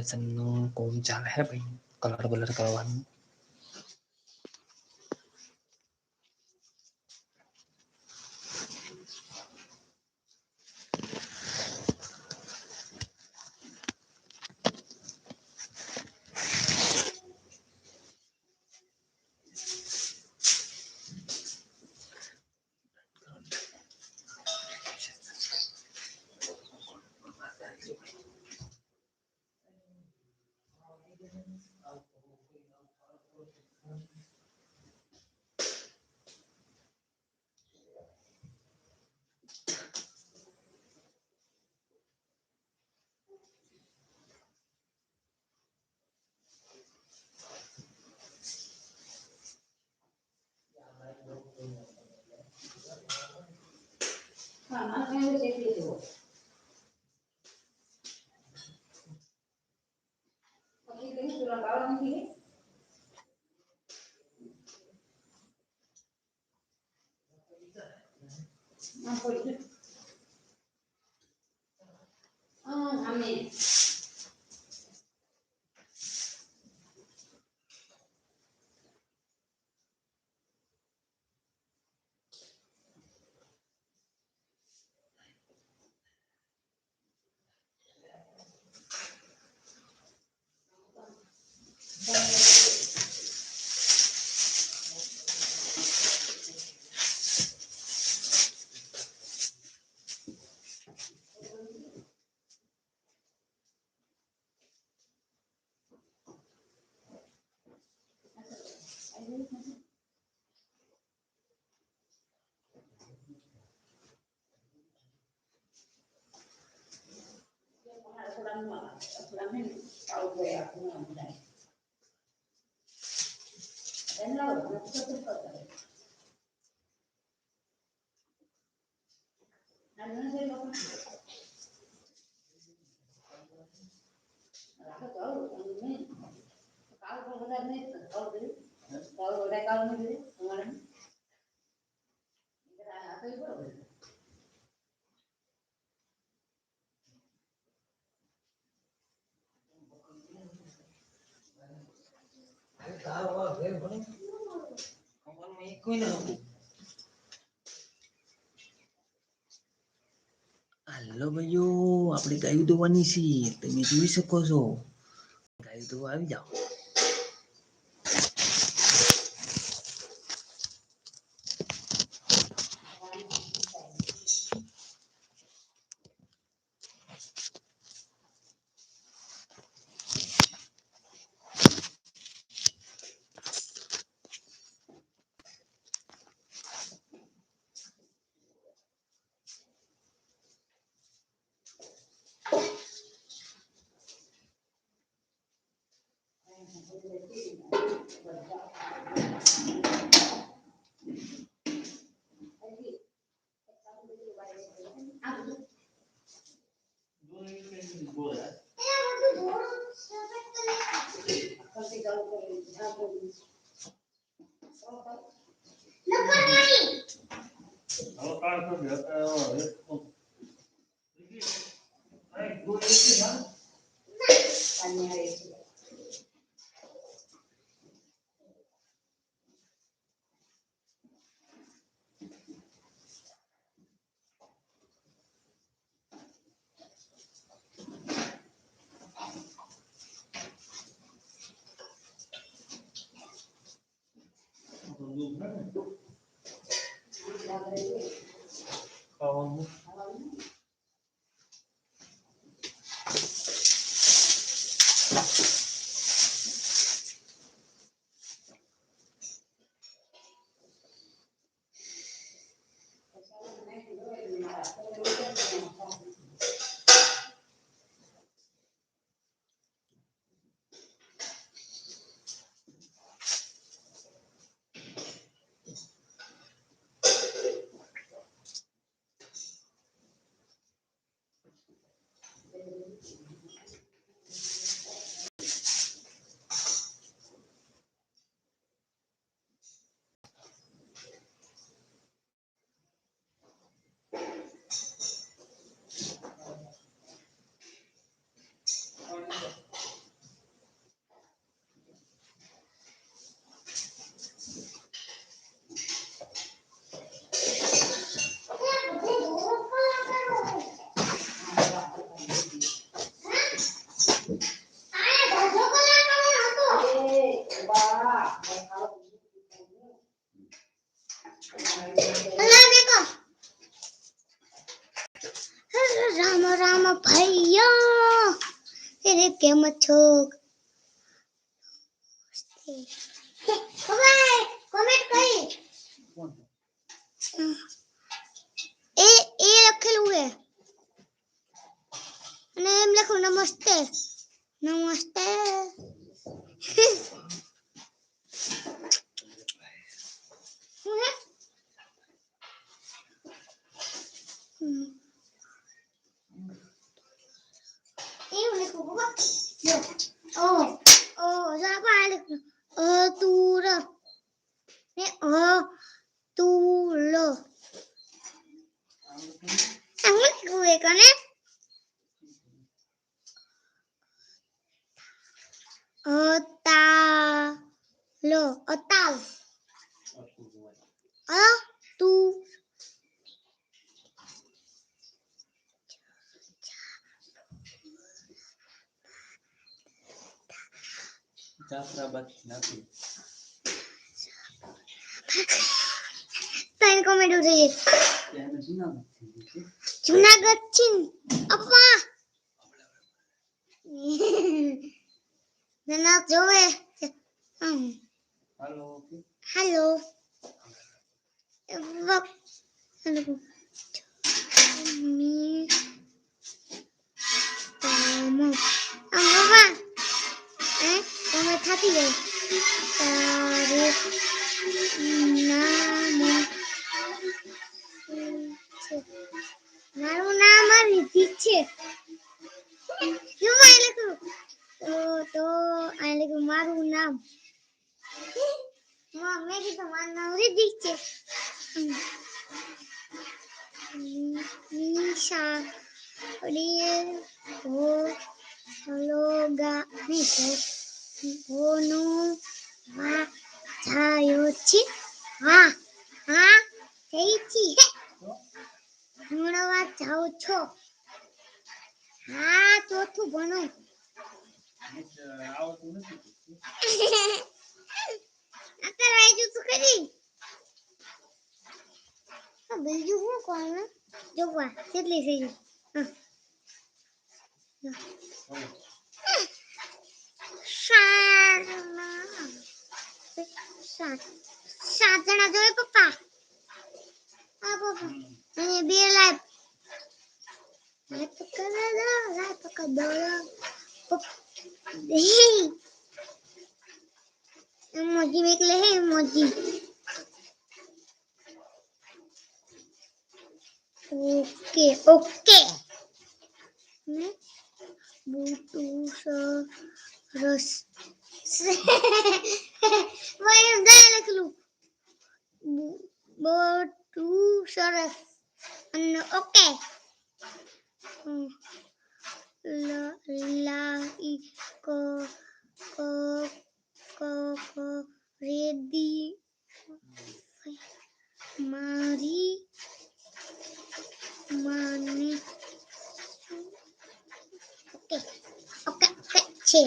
banget seneng kuncal hebat kelar kelar kelawan Makanya dia gitu. Oke, ini tulang bawang ini. Ampun. Ah, amin. അങ്ങനെ പോയി അതൊന്നും മനസ്സിലായി എല്ലാവരും മൊത്തത്തിൽ പെട്ടത് അങ്ങനെ ചെയ്യും ಕಾಲ ಕಾಲ તાવા વેર ભણી હાલો ભાઈઓ, આપણે ગાયું દોવાની છીએ. તમે જોઈ શકો છો. ગાયું દોવા આવી જાઓ. રામ રામ ભૈયા. કેમ છો? Mm. જાફરાબાદ નથી. તને કોમેન્ટ ત્યાં જુનાગઢ થઈ ગયું છે જુનાગઢ છે ને? અપ્પા! ના જોવે. હાલો હેલો. મારું નામ રીતિ છે શું આ લખું તો તો આ લખું મારું નામ માં મેં કીધું મારું નામ રીતિ છે હમ. નિશા અડીએ હો લોગા નહીં હો હોનો હા છે હા હા છી ભણવા જાઓ છો. હા ચોથું ભણો. અત્યારે આવી જતું કરી બીજું શું કોણ? જોવા કેટલી થઈ ગઈ? હા. હવે શાળામાં સાત સાત જણા જોડે પપ્પા આ પપ્પા હમ. અને બે લાઈફ લાઈફ પકડ દો લાઈફ પકડ દો મોજી મેકલે હે મોજી ઓકે ઓકે સરસ અને ઓકે હમ. લ- લાઈ ક ક ક ક રેડી મારી માને ઓકે ઓકે ઓકે છે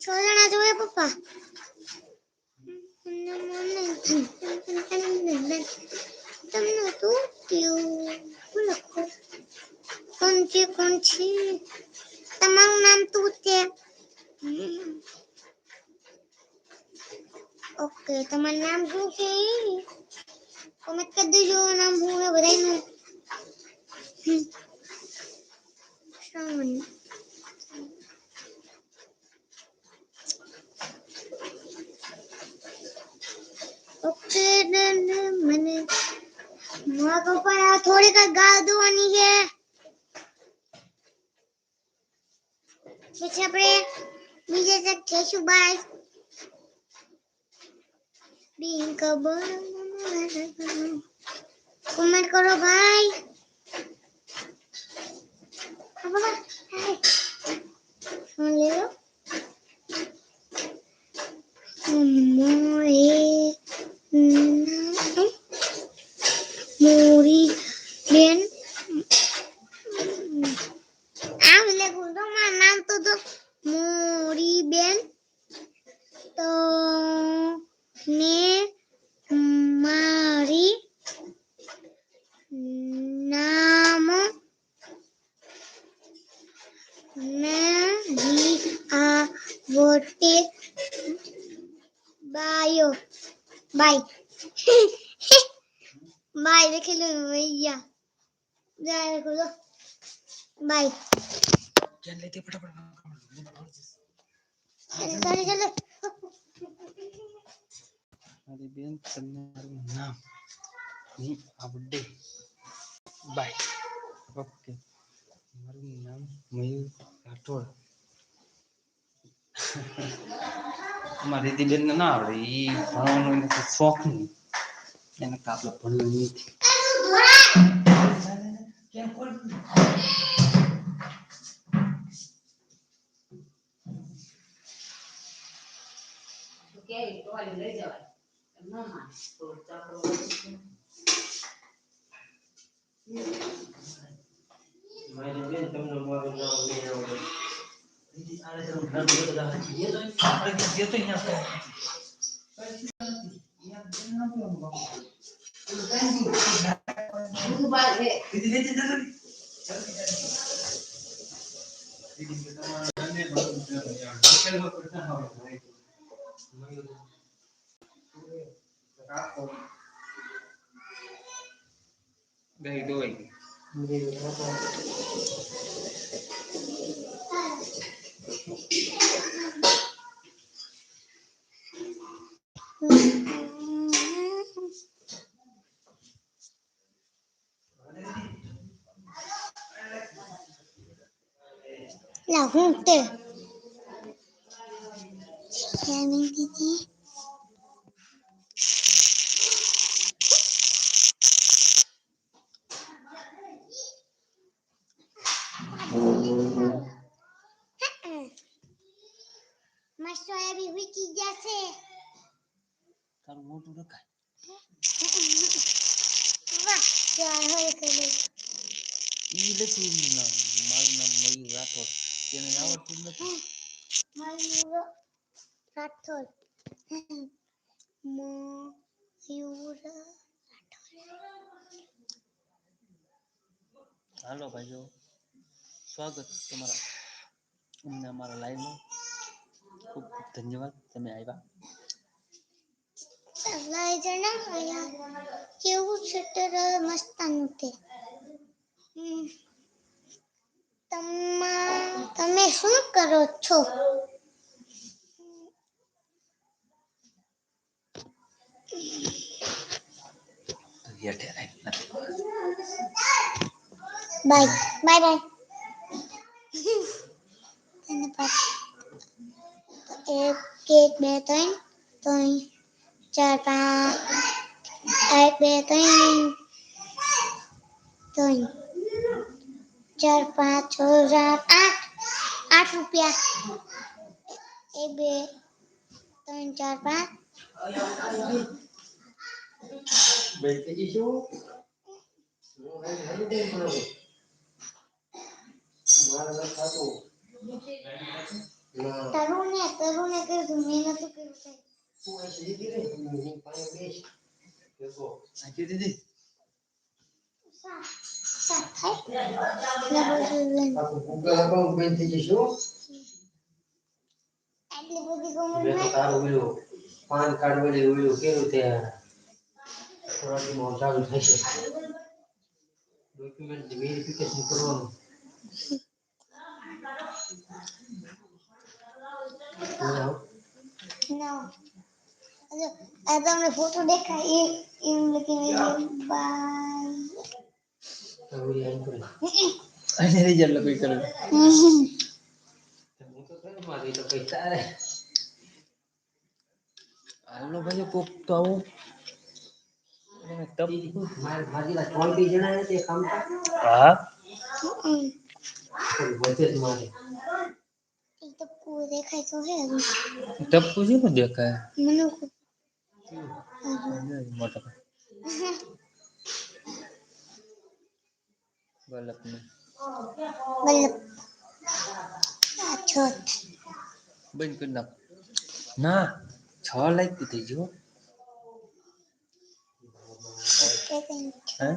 છ જણા જોવે પપ્પા તમને શું થયું શું લખો કોણ છે કોણ છે તમારું નામ શું છે હમ. ઓકે તમારું નામ શું છે કોમેન્ટ કરી દેજો નામ શું છે બધાયનું मैंने। माँ के ऊपर थोड़ी का गाल दो नीचे पीछे पड़े नीचे से ठेसू बाय। पिंक कमेंट करो भाई। ले लो। मम्मा muri biến મારી બેન તમને મારું નામની આવડે. બાય ઓકે મારું નામ મયુર રાઠોડ. મારી દીદી ને ના આવડે એ ભણવાનું એને કોઈ શોખ નહીં. એને કાપલો ભણવું નથી. કેમ કોણ કે નહીં ઘર બધા No más, porque aprovecho. Ini でくだ。મસ્ત soybean Vicky જશે તારું મોટું રખાય વાહ ચાર હોય કરે ઈ લખી નામ મારું નામ મયુર રાઠોડ તેને આવડતું નથી મયુર રાઠોડ મયુર હાલો ભાઈઓ સ્વાગત તમારા અમને અમારા લાઈવમાં ખૂબ ધન્યવાદ. તમે આવ્યા. કેવું મસ્તાનું તે. તમે શું કરો છો? બાય. Bye bye. એક એક બે ત્રણ ત્રણ ચાર પાંચ એક બે ત્રણ ત્રણ ચાર પાંચ છ સાત આઠ આઠ રૂપિયા એક બે ત્રણ ચાર પાંચ બેન કીધી શું હું હાલ હાલી દઈ પણ હવે. મારે નથી થતું. ના. તરુણ ને તરુણ ને કર્યું મેં નતું કર્યું સાહેબ. તું અહીંથી લીધી રે. હું પાસે બેસ. દેખો. આંકી દીદી સાત સાત થાય Google account બંધ થઈ જશે. આટલી બધી કોમર મેં તારું ઓલું પાન કાર્ડ વડે ઓલું કર્યું તે થોડા દીમાં ચાલુ થશે ડોક્યુમેન્ટ વેરિફિકેશન કરવાનું ના તમને ફોટો દેખાય એ એમ લખીને બાય. અને રિઝલ્ટ લખી કરું મારી તો કઈ તારે હાલો ભાઈ કોક તો આવું હા વધે જ મારે એ તો કુ દેખાય તો હે હજુ. ટપકું છે ને દેખાય મને કુ મોટા ગલત નહીં બલ્લભ આ છોટ બંધ કરી નાખ ના છ લાઈક થઈ ગયો કે કંઈ હે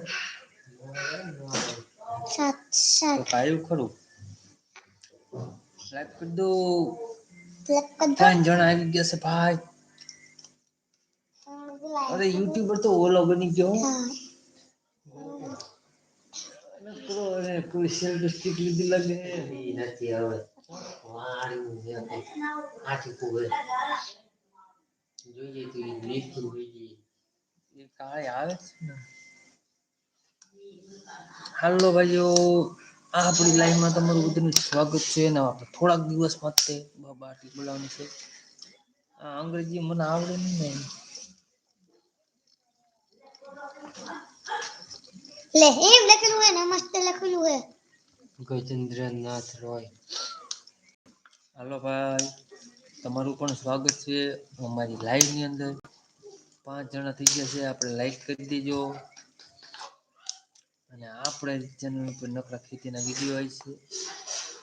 સાત તો સાત કાયું ખરું લાઈક કરી દો. લક કર દો. ત્રણ જણા આવી ગયા છે ભાઈ. અરે યુટ્યુબર તો ઓલો બની ગયો. લીધી લાગે નથી હવે વાળ્યું છે આથી કુવે જોઈએ તો જોઈએ એ આવે છે હાલો ભાઈઓ. આપણી લાઈનમાં તમારું બધાનું સ્વાગત છે ને આપણે થોડાક દિવસ માટે બાટી બોલાવવાની છે આ અંગ્રેજી મને આવડે નહીં ને લે એમ લખેલું હે ને મસ્ત લખેલું હે ગજેન્દ્રનાથ રોય હાલો ભાઈ તમારું પણ સ્વાગત છે અમારી લાઈવની અંદર પાંચ જણા થઈ ગયા છે આપણે લાઈક કરી દેજો અને આપણે ચેનલ ઉપર નકરા ખેતીના વિડીયો આવી છે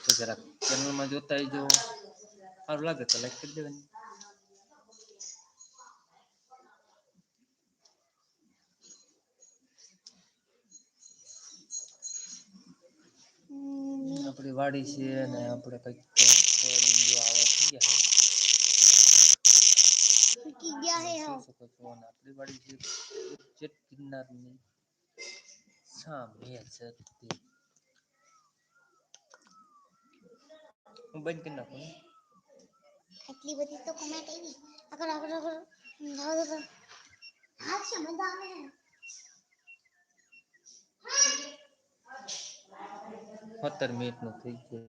તો જરાક ચેનલમાં જોતા આવજો સારું લાગે તો લાઈક કરી દેવાની હમ, આપણી વાડી છે અને આપણે કંઈક સોયાબીન જેવા આવા થઈ ગયા છે ફૂટી ગયા હે જોઈ હાવ શકો છો અને આપણી વાડી છે ચેટ ગિરનારની સામે છે તે. હું બંધ કરી નાખું ને. આટલી બધી તો કોમેન્ટ આવી આગળ આગળ આગળ જાઓ તો ખરા. હા છે મજા આવે હે સત્તર મિનિટનું થઈ ગયું